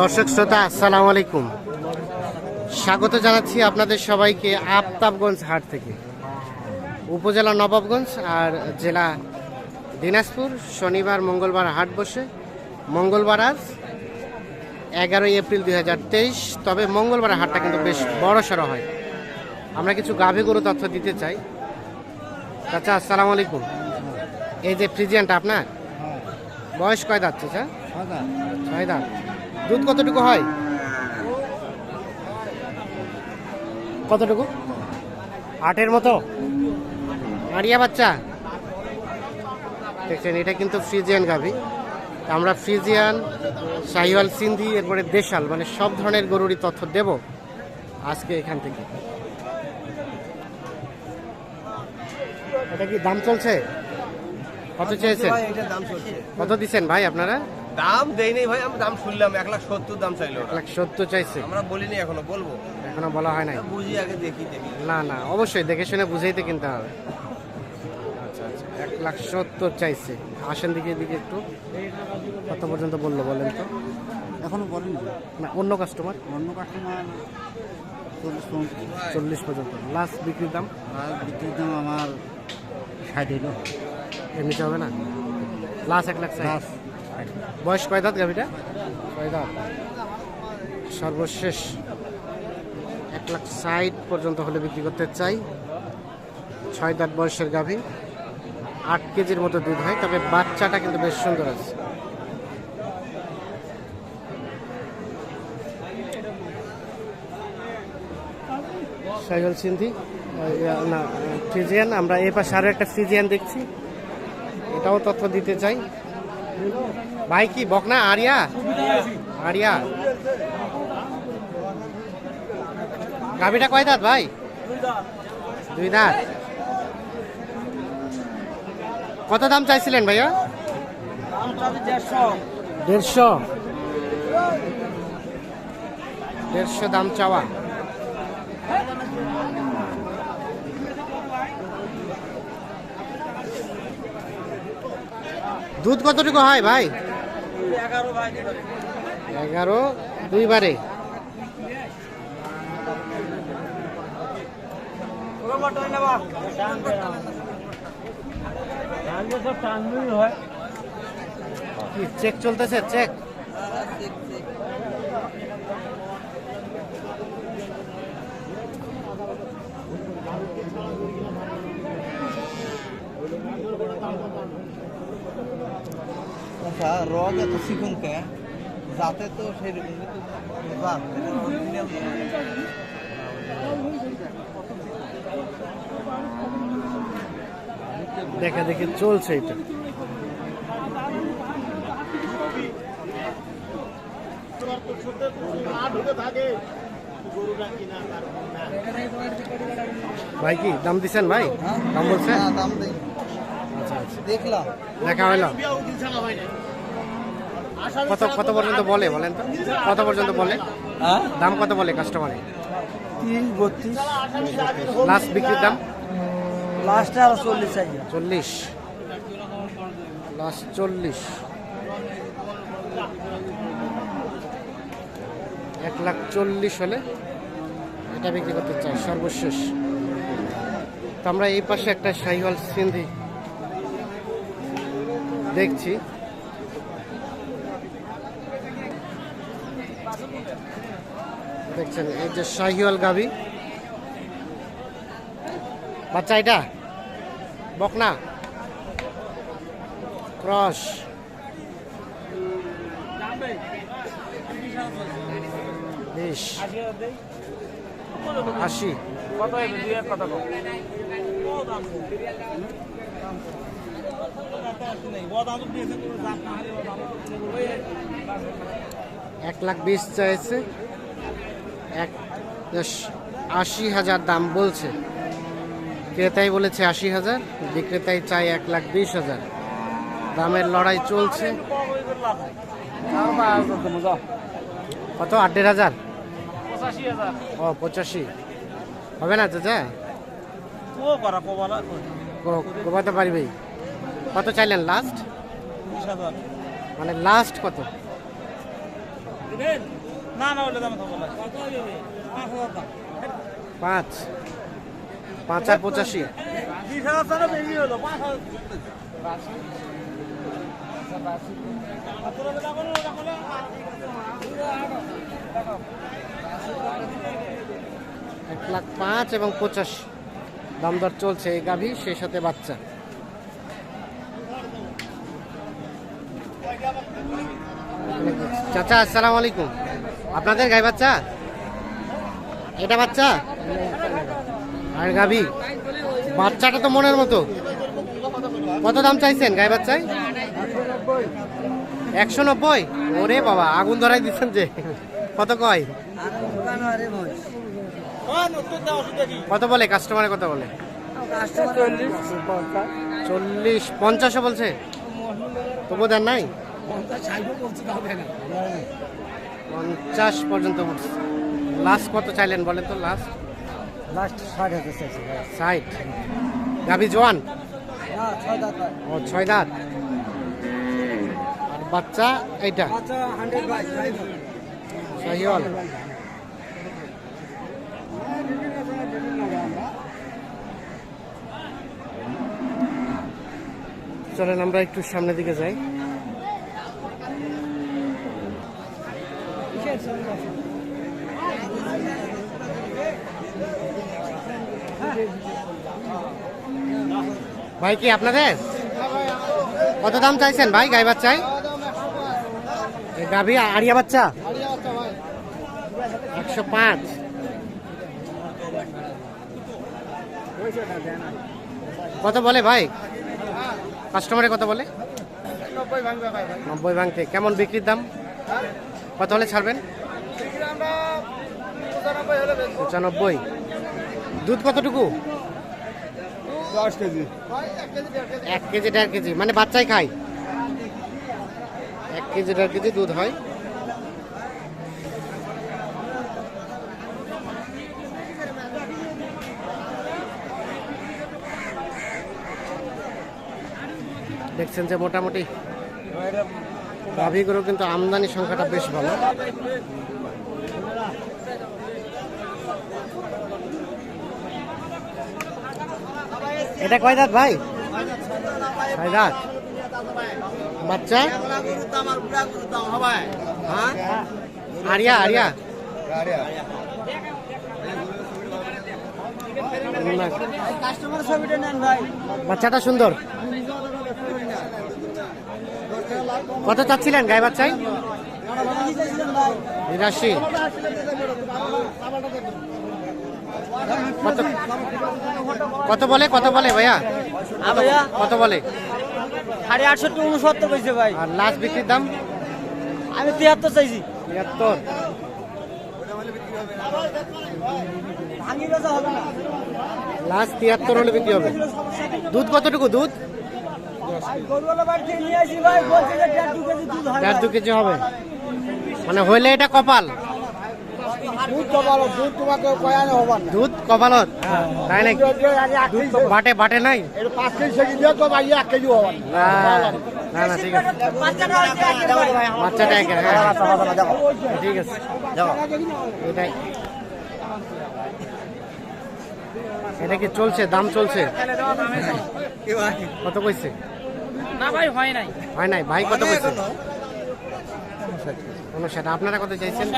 দর্শক শ্রোতা আসসালামু আলাইকুম। স্বাগত জানাচ্ছি আপনাদের সবাইকে আফতাবগঞ্জ হাট থেকে। উপজেলা নবাবগঞ্জ আর জেলা দিনাজপুর শনিবার মঙ্গলবার হাট বসে। মঙ্গলবার আজ এগারোই এপ্রিল দু হাজার তেইশ তবে মঙ্গলবার হাটটা কিন্তু বেশ বড় সড়ো হয়। আমরা কিছু গাভী গরু তথ্য দিতে চাই। আচ্ছা আসসালামু আলাইকুম। এই যে ফ্রিজিয়ানটা আপনার? বয়স কয় দাঁত চাচা? ছয় দাঁত। দুধ কতটুকু হয়? কতটুকু? আটের মতো? আড়িয়া বাচ্চা। দেখছেন এটা কিন্তু ফ্রিজিয়ান গাভি। আমরা ফ্রিজিয়ান শাহিওয়াল সিন্ধি এরপরে দেশাল মানে সব ধরনের গরুরই তথ্য দেব আজকে এখান থেকে। এটা কি দাম চলছে? কত চেয়েছেন? দাম কত দিচ্ছেন ভাই আপনারা? দাম দেই নাই ভাই আমি দাম শুনলাম এক লাখ সত্তর দাম চাইলো এক লাখ সত্তর চাইছে? আমরা বলিনি এখনও বলব। এখনও বলা হয় নাই? বুঝি আগে দেখি দেখি। না না অবশ্যই দেখে শুনে বুঝেই তো কিনতে হবে। আচ্ছা আচ্ছা এক লাখ সত্তর চাইছে। আসেন দিকে দিকে একটু। কত পর্যন্ত বলল বলেন তো? এখনও বলেনি। না অন্য কাস্টমার অন্য কাস্টমার চল্লিশ পর্যন্ত। লাস্ট বিক্রির দাম? আর বিক্রির দাম আমার ষাট এলো। এর নিচে হবে না? লাস্ট এক লাখ লাস্ট বয়স কয় দাঁত গাভিটা? কয় দাঁত? সর্বশেষ এক লাখ ষাট পর্যন্ত হলে বিক্রি করতে চাই। ছয় দাঁত বয়সের গাভী। আট কেজির মতো দুধ হয়, তবে বাচ্চাটা কিন্তু বেশ সুন্দর আছে। সাইকেল সিন্ধি না ফ্রিজিয়ান আমরা এ পাশে আরও একটা ফ্রিজিয়ান দেখছি। এটাও তথ্য দিতে চাই। ভাই কি বকনা, আরিয়া? আরিয়া। গাভিটা কয় দাঁত ভাই? দুই দাঁত। কত দাম চাইছিলেন ভাইয়া? দেড়শো। দেড়শো দাম চাওয়া। দুধ কতটুকু হয় ভাই? এগারো দুইবারে চেক চলতেছে? চেক আচ্ছা রগ এত চিকন কে? যাতে তো সেই দেখা দেখি চলছে এটা। ভাই কি দাম দিছেন ভাই? দাম বলছেন? দাম দেই। দেখলাম। দেখা হইল কত কত পর্যন্ত বলে বলেন তো? কত পর্যন্ত বলে? হ্যাঁ? দাম কত বলে কাস্টমারে তিরিশ বত্রিশ। লাস্ট বিক্রির দাম? লাস্টে আরও চল্লিশ চল্লিশ। লাস্ট চল্লিশ। এক লাখ চল্লিশ হলে এটা বিক্রি করতে চাই সর্বশেষ। তো আমরা এই পাশে একটা শাহিওয়াল সিন্ধি দেখছি। দেখছেন এই যে শাহিওয়াল গাভি বাচ্চা এটা? বকনা? ক্রস। আশি। এক লাখ বিশ চাইছে। এক আশি হাজার দাম বলছে। ক্রেতাই বলেছে আশি হাজার বিক্রেতাই চাই এক লাখ বিশ হাজার। দামের লড়াই চলছে। কত? আট দেড় হাজার? ও পঁচাশি। হবে না চাচা? কমাতে পারবেই। কত চাইলেন লাস্ট মানে লাস্ট কত? পাঁচ। পাঁচ আর পঁচাশি। এক লাখ পাঁচ এবং পঁচাশি। দাম দর চলছে এই গাভী সেই সাথে বাচ্চা। চাচা, আসসালামু আলাইকুম। আপনাদের গাই বাচ্চা? এটা বাচ্চা? আর গাভী? বাচ্চাটা তো মনের মতো। কত দাম চাইছেন গাই বাচ্চায়? একশো নব্বই? ওরে বাবা, আগুন ধরাই দিচ্ছেন যে। কত কয়? কত বলে? কাস্টমারে কত বলে? চল্লিশ। পঞ্চাশও বলছে। তবু দেন নাই? পঞ্চাশ পর্যন্ত বলছে লাস্ট কত চাইলেন বলেন তো লাস্ট লাস্ট ষাট হাজার চাইছি ষাট। গাভি জোয়ান? ও ছয় দাঁত। আর বাচ্চা এইটা? হান্ড্রেড চলেন আমরা একটু সামনের দিকে যাই। ভাই কি আপনাদের? কত দাম চাইছেন ভাই গাই বাচ্চাই গাভি আড়িয়া বাচ্চা? একশো পাঁচ। কত বলে ভাই? কাস্টমারে কত বলে? নব্বই ভাঙতে। কেমন বিক্রির দাম? কত হলে ছাড়বেন? পঁচানব্বই। দুধ কতটুকু? দশ কেজি। এক কেজি দেড় কেজি। মানে বাচ্চাই খায়? এক কেজি দেড় কেজি দুধ হয়। দেখছেন যে মোটামুটি গাভীগুলো কিন্তু আমদানি সংখ্যাটা বেশ ভালো। এটা কয় দাঁত ভাই? ছয় দাঁত। বাচ্চা? হ্যাঁ? আরিয়া আরিয়া। বাচ্চাটা সুন্দর। কত চাচ্ছিলেন গায়ে বাচ্চাই বিরাশি। কত কত বলে কত বলে ভাইয়া? ভাইয়া। কত বলে? সাড়ে আটষট্টি উনসত্তর কইছে ভাই। আর লাস্ট বিক্রির দাম? আমি তিয়াত্তর চাইছি। তিয়াত্তর। লাস্ট তিয়াত্তর হলে বিক্রি হবে। দুধ কতটুকু দুধ? দেড় দু কেজি হয় হবে? মানে হইলে এটা কপাল? দুধ কপালত? তাই নাকি? বাটে বাটে নাই? না। না না ঠিক আছে। বাচ্চাটা একে হ্যাঁ। ঠিক আছে। এটাই। এটা কি চলছে? দাম চলছে? কত কইছে? না ভাই হয় নাই। হয় নাই ভাই কত কইছে? উনষাট আপনারা কত চাইছেন?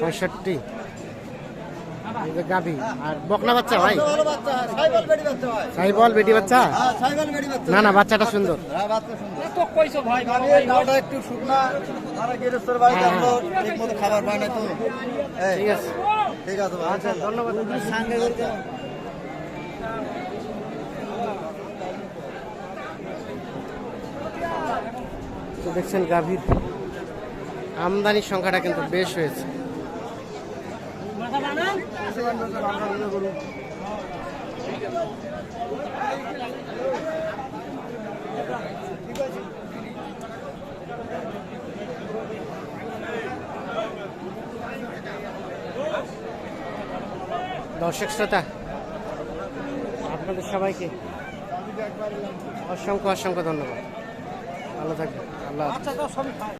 পঁয়ষট্টি। গাভি আর বকনা বাচ্চা ভাই? সাইবল বেটি বাচ্চা হ্যাঁ বাচ্চা। না না বাচ্চাটা সুন্দর। হ্যাঁ বাচ্চা সুন্দর। তো। কইছো ভাই ভালো এই গাওটা একটু শুকনা আর গেরেস্তের বাড়িতে হ্যাঁ, আমরা ঠিক মতো খাবার পাই না তো এই, ঠিক আছে ঠিক আছে ভাই। আচ্ছা ধন্যবাদ সাঙ্গে করতে তো দেখছেন গাভীর। আমদানির সংখ্যাটা কিন্তু বেশ হয়েছে। দর্শক শ্রোতা, আপনাদের সবাইকে অসংখ্য অসংখ্য ধন্যবাদ। ভালো থাকবেন। আল্লাহ। আচ্ছা তো সবই খায়